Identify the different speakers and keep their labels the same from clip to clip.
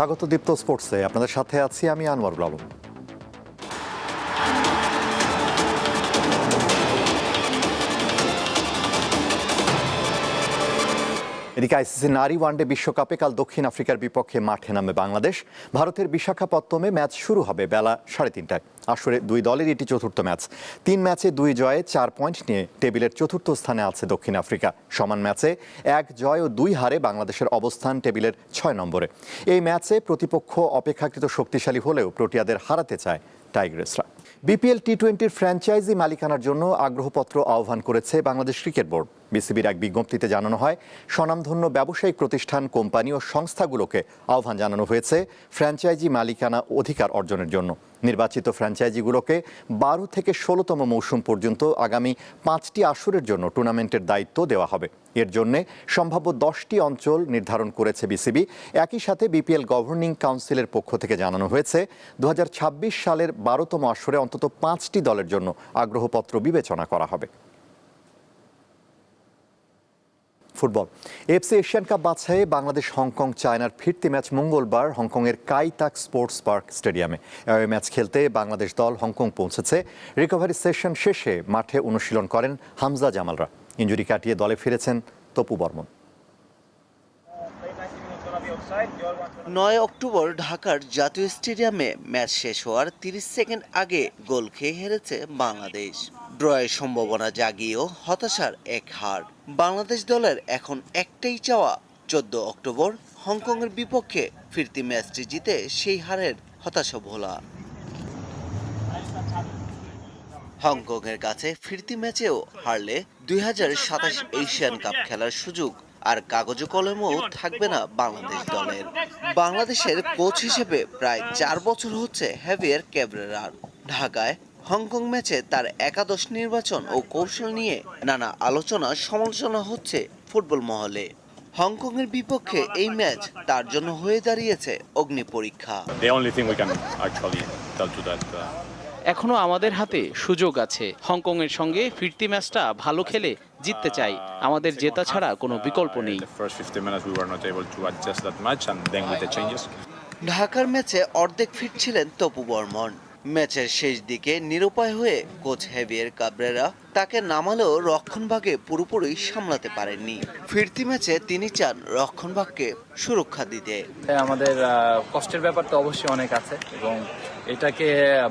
Speaker 1: স্বাগত দীপ্ত স্পোর্টসে। আপনাদের সাথে আছি আমি আনোয়ার আলম এদিকে আইসিসি নারী ওয়ানডে বিশ্বকাপে কাল দক্ষিণ আফ্রিকার বিপক্ষে মাঠে নামে বাংলাদেশ। ভারতের বিশাখাপত্তমে ম্যাচ শুরু হবে বেলা সাড়ে তিনটায়। আসরে দুই দলের এটি চতুর্থ ম্যাচ। তিন ম্যাচে দুই জয়ে চার পয়েন্ট নিয়ে টেবিলের চতুর্থ স্থানে আছে দক্ষিণ আফ্রিকা। সমান ম্যাচে এক জয় ও দুই হারে বাংলাদেশের অবস্থান টেবিলের ছয় নম্বরে। এই ম্যাচে প্রতিপক্ষ অপেক্ষাকৃত শক্তিশালী হলেও প্রোটিয়াদের হারাতে চায় টাইগ্রেসরা। বিপিএল টি টোয়েন্টির ফ্র্যাঞ্চাইজি মালিকানার জন্য আগ্রহপত্র আহ্বান করেছে বাংলাদেশ ক্রিকেট বোর্ড। বিসিবির এক বিজ্ঞপ্তিতে জানানো হয়, স্বনামধন্য ব্যবসায়িক প্রতিষ্ঠান, কোম্পানি ও সংস্থাগুলোকে আহ্বান জানানো হয়েছে ফ্র্যাঞ্চাইজি মালিকানা অধিকার অর্জনের জন্য। নির্বাচিত ফ্র্যাঞ্চাইজিগুলোকে বারো থেকে ষোলোতম মৌসুম পর্যন্ত আগামী পাঁচটি আসরের জন্য টুর্নামেন্টের দায়িত্ব দেওয়া হবে। এর জন্য সম্ভাব্য দশটি অঞ্চল নির্ধারণ করেছে বিসিবি। একই সাথে বিপিএল গভর্নিং কাউন্সিলের পক্ষ থেকে জানানো হয়েছে দু হাজার ছাব্বিশ সালের বারোতম আসরে অন্তত পাঁচটি দলের জন্য আগ্রহপত্র বিবেচনা করা হবে। ফুটবল। এফসি এশিয়ান কাপ বাছাইয়ে বাংলাদেশ হংকং চায়নার ফিরতি ম্যাচ মঙ্গলবার হংকংয়ের কাইতাক স্পোর্টস পার্ক স্টেডিয়ামে। এই ম্যাচ খেলতে বাংলাদেশ দল হংকং পৌঁছেছে। রিকভারি সেশন শেষে মাঠে অনুশীলন করেন হামজা জামালরা। ইঞ্জুরি কাটিয়ে দলে ফিরেছেন তপু বর্মন।
Speaker 2: নয় অক্টোবর ঢাকার জাতীয় স্টেডিয়ামে ম্যাচ শেষ হওয়ার তিরিশ সেকেন্ড আগে গোল খেয়ে হেরেছে বাংলাদেশ। ড্রয়ের সম্ভাবনা জাগিয়েও হতাশার এক হার। বাংলাদেশ দলের এখন একটাই চাওয়া, চোদ্দ অক্টোবর হংকংয়ের বিপক্ষে ফিরতি ম্যাচটি জিতে সেই হারের হতাশা ভোলা। হংকংয়ের কাছে ফিরতি ম্যাচেও হারলে দুই হাজার সাতাশ এশিয়ান কাপ খেলার সুযোগ আর কাগজে কলমেও থাকবে না বাংলাদেশ দলের। বাংলাদেশের কোচ হিসেবে প্রায় চার বছর হচ্ছে হ্যাভিয়ার ক্যাবরেরার। ঢাকায় হংকং ম্যাচে তার একাদশ নির্বাচন ও কৌশল নিয়ে নানা আলোচনা সমালোচনা হচ্ছে ফুটবল মহলে। হংকংয়ের বিপক্ষে এই ম্যাচ তার জন্য হয়ে দাঁড়িয়েছে অগ্নি পরীক্ষা।
Speaker 3: এখনও আমাদের হাতে সুযোগ আছে। হংকং এর সঙ্গে ফিরতি ম্যাচটা ভালো খেলে জিততে চাই। আমাদের জেতা ছাড়া কোনো বিকল্প নেই।
Speaker 4: The first 15 minutes we were not able to adjust that much and then with the changes.
Speaker 2: ঢাকার ম্যাচে অর্ধেক ফিট ছিলেন তপু বর্মন। ম্যাচের শেষ দিকে নিরুপায় হয়ে কোচ হেভিয়ার কাবরেরা তাকে নামালেও রক্ষণভাগে পুরোপুরি সামলাতে পারেননি। ফিরতি ম্যাচে তিনি চান রক্ষণভাগকে সুরক্ষা দিতে।
Speaker 5: আমাদের আহ, কষ্টের ব্যাপার তো অবশ্যই অনেক আছে এবং এটাকে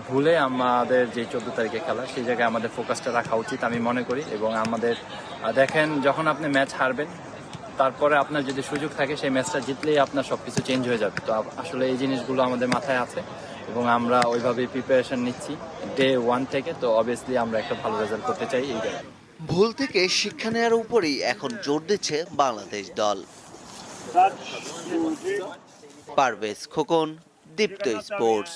Speaker 5: ভুলে আমাদের যে চোদ্দ তারিখে খেলা, সেই জায়গায় আমাদের ফোকাসটা রাখা উচিত আমি মনে করি। এবং আমাদের দেখেন, যখন আপনি ম্যাচ হারবেন, তারপরে আপনার যদি সুযোগ থাকে, সেই ম্যাচটা জিতলেই আপনার সব কিছু চেঞ্জ হয়ে যাবে। তো আসলে এই জিনিসগুলো আমাদের মাথায় আছে এবং আমরা ওইভাবেই প্রিপারেশন নিচ্ছি ডে ওয়ান থেকে। তো অবভিয়াসলি আমরা একটা ভালো রেজাল্ট করতে চাই এই জায়গায়।
Speaker 2: ভুল থেকে শিক্ষা নেওয়ার উপরেই এখন জোর দিচ্ছে বাংলাদেশ দল। পারভেজ খোকন, দীপ্ত স্পোর্টস।